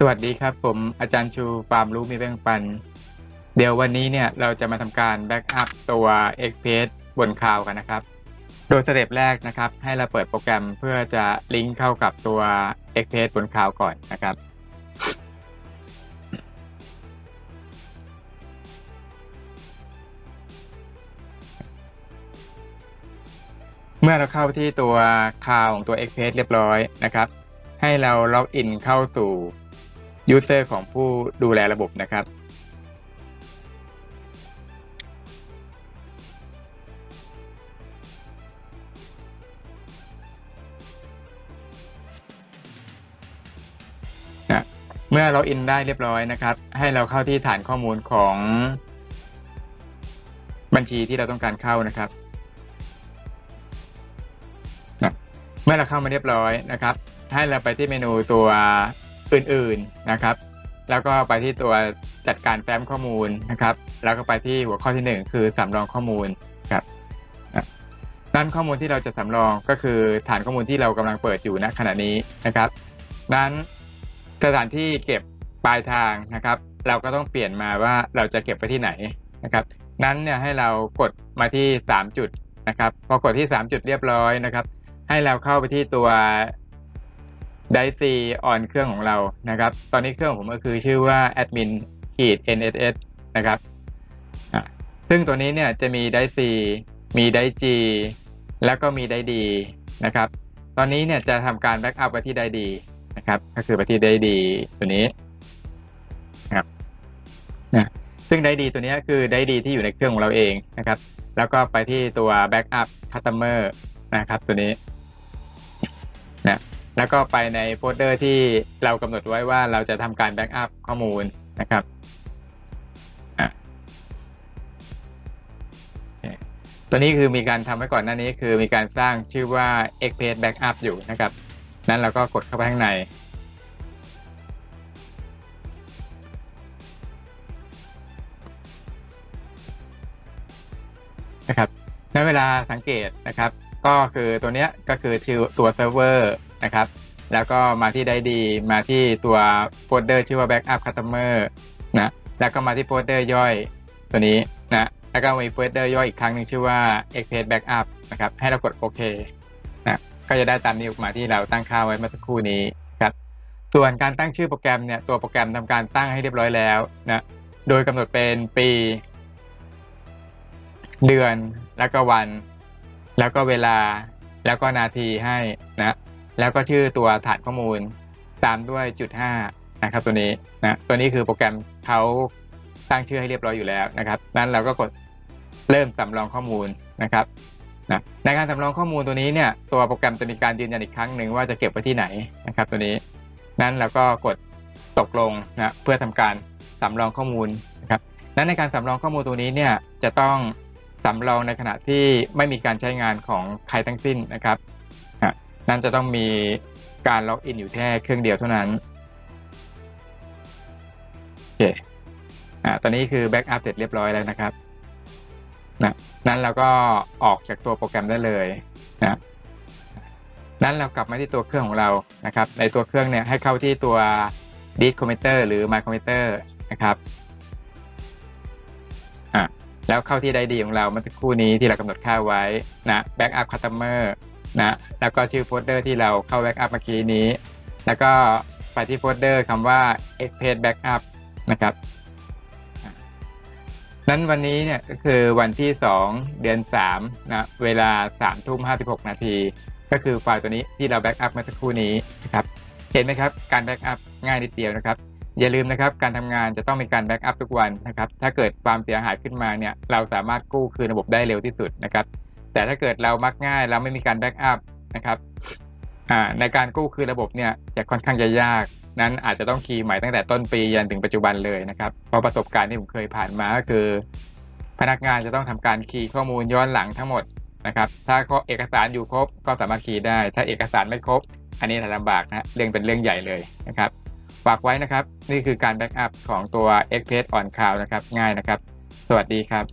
สวัสดีครับ ผมอาจารย์ชูความรู้มีแบ่งปัน เดี๋ยววันนี้เนี่ยเราจะมาทำการแบ็กอัพตัว x p a g e บนคลาวกันนะครับ โดยสเต็ปแรกนะครับ ให้เราเปิดโปรแกรมเพื่อจะลิงก์เข้ากับตัว x p a g e บนคลาวก่อนนะครับ เมื่อเราเข้าที่ตัวคลาวของตัว x p a g e เรียบร้อยนะครับ ให้เราล็อกอินเข้าสู่ User ของผู้ดูแลระบบนะครับนะเมื่อล็อกอินได้เรียบร้อยนะครับ ให้เราเข้าที่ฐานข้อมูลของบัญชีที่เราต้องการเข้านะครับนะเมื่อเราเข้ามาเรียบร้อยนะครับ ให้เราไปที่เมนูตัว อื่นๆนะครับ แล้วก็ไปที่ตัวจัดการแฟ้มข้อมูลนะครับ แล้วก็ไปที่หัวข้อที่หนึ่งคือสำรองข้อมูลครับนะนั่นข้อมูลที่เราจะสำรองก็คือฐานข้อมูลที่เรากำลังเปิดอยู่ณขณะนี้นะครับนั้นสถานที่เก็บปลายทางนะครับ เราก็ต้องเปลี่ยนมาว่าเราจะเก็บไปที่ไหนนะครับ นั้นเนี่ยให้เรากดมาที่ 3 จุดนะครับ พอกดที่ 3 จุดเรียบร้อยนะครับ ให้เราเข้าไปที่ตัว ไดซีออนเครื่องของเรานะครับ ตอนนี้เครื่องผมก็คือชื่อว่า admin ขีด nss นะครับซึ่งตัวนี้เนี่ยจะมีไดซีมีไดจีแล้วก็มีไดดีนะครับ ตอนนี้เนี่ยจะทำการแบ็กอัพไปที่ไดดีนะครับ ก็คือไปที่ไดดีตัวนี้นะครับนะซึ่งไดดีตัวนี้คือไดดีที่อยู่ในเครื่องของเราเองนะครับ แล้วก็ไปที่ตัวแบ็กอัพคัสเตอร์นะครับตัวนี้นะ แล้วก็ไปในโฟลเดอร์ที่เรากำหนดไว้ว่าเราจะทำการแบ็กอัพข้อมูลนะครับอะตัวนี้คือมีการทำไว้ก่อนหน้านี้คือมีการสร้างชื่อว่า x p a g e Backup อยู่นะครับ นั้นเราก็กดเข้าไปข้างใน นะครับในเวลาสังเกตนะครับ ก็คือตัวเนี้ยก็คือชื่อตัวเซิร์ฟเวอร์ นะครับ แล้วก็มาที่ได้ดีมาที่ตัวโฟลเดอร์ชื่อว่า Backup Customer นะแล้วก็มาที่โฟลเดอร์ย่อยตัวนี้นะแล้วก็มีโฟลเดอร์ย่อยอีกครั้งหนึ่งชื่อว่า x p a g e Backup นะครับให้เรากดโอเคนะก็จะได้ตามนี้ออกมาที่เราตั้งค่าไว้เมื่อสักครู่นี้ครับส่วนการตั้งชื่อโปรแกรมเนี่ยตัวโปรแกรมทำการตั้งให้เรียบร้อยแล้วนะโดยกำหนดเป็นปี เดือนแล้วก็วัน แล้วก็เวลาแล้วก็นาทีให้นะ แล้วก็ชื่อตัวฐานข้อมูลตามด้วยจุด5นะครับตัวนี้นะตัวนี้คือโปรแกรมเขาตั้งชื่อให้เรียบร้อยอยู่แล้วนะครับนั้นเราก็กดเริ่มสำรองข้อมูลนะครับนะในการสำรองข้อมูลตัวนี้เนี่ยตัวโปรแกรมจะมีการยืนยันอีกครั้งหนึ่งว่าจะเก็บไว้ที่ไหนนะครับ ตัวนี้นั้นเราก็กดตกลงนะเพื่อทำการสำรองข้อมูลนะครับนั้นในการสำรองข้อมูลตัวนี้เนี่ยจะต้องสำรองในขณะที่ไม่มีการใช้งานของใครทั้งสิ้นนะครับ นั่นจะต้องมีการล็อกอินอยู่แค่เครื่องเดียวเท่านั้นโอเคอ่าตอนนี้คือแบ็กอัพเสร็จเรียบร้อยแล้วนะครับนะนั้นเราก็ออกจากตัวโปรแกรมได้เลยนะนั้นเรากลับมาที่ตัวเครื่องของเรานะครับ ในตัวเครื่องเนี่ยให้เข้าที่ตัว d i s c o m m e t e r หรือ My Computer นะครับอ่าแล้วเข้าที่ไดดีของเราเมื่อสักครู่นี้ที่เรากำหนดค่าไว้นะ Backup Customer นะแล้วก็ชื่อโฟลเดอร์ที่เราเข้าแบ็กอัพเมื่อกี้นี้ แล้วก็ไปที่โฟลเดอร์คำว่า x p a g e Backup นะครับนั้นวันนี้เนี่ยก็คือวันที่ 2 เดือน3นะเวลา3ทุ่ม56 นาที ก็คือไฟล์ตัวนี้ที่เราแบ็กอัพเมื่อสักครู่นี้นะครับเห็นไหมครับการแบ็กอัพง่ายนิดเดียวนะครับ อย่าลืมนะครับการทำงานจะต้องมีการแบ็กอัพทุกวันนะครับถ้าเกิดความเสียหายขึ้นมาเนี่ยเราสามารถกู้คืนระบบได้เร็วที่สุดนะครับ แต่ถ้าเกิดเรามักง่ายเราไม่มีการแบ็กอัพนะครับในการกู้คืนระบบเนี่ยจะค่อนข้างจะยาก นั้นอาจจะต้องคีย์ใหม่ตั้งแต่ต้นปียันถึงปัจจุบันเลยนะครับเพราะประสบการณ์ที่ผมเคยผ่านมาก็คือ พนักงานจะต้องทำการคีย์ข้อมูลย้อนหลังทั้งหมดนะครับถ้าเอกสารอยู่ครบก็สามารถคีย์ได้ ถ้าเอกสารไม่ครบ อันนี้ลำบากนะเรื่องเป็นเรื่องใหญ่เลยนะครับฝากไว้นะครับ นี่คือการแบ็กอัพของตัว x p a g e on Cloud นะครับ ง่ายนะครับ สวัสดีครับ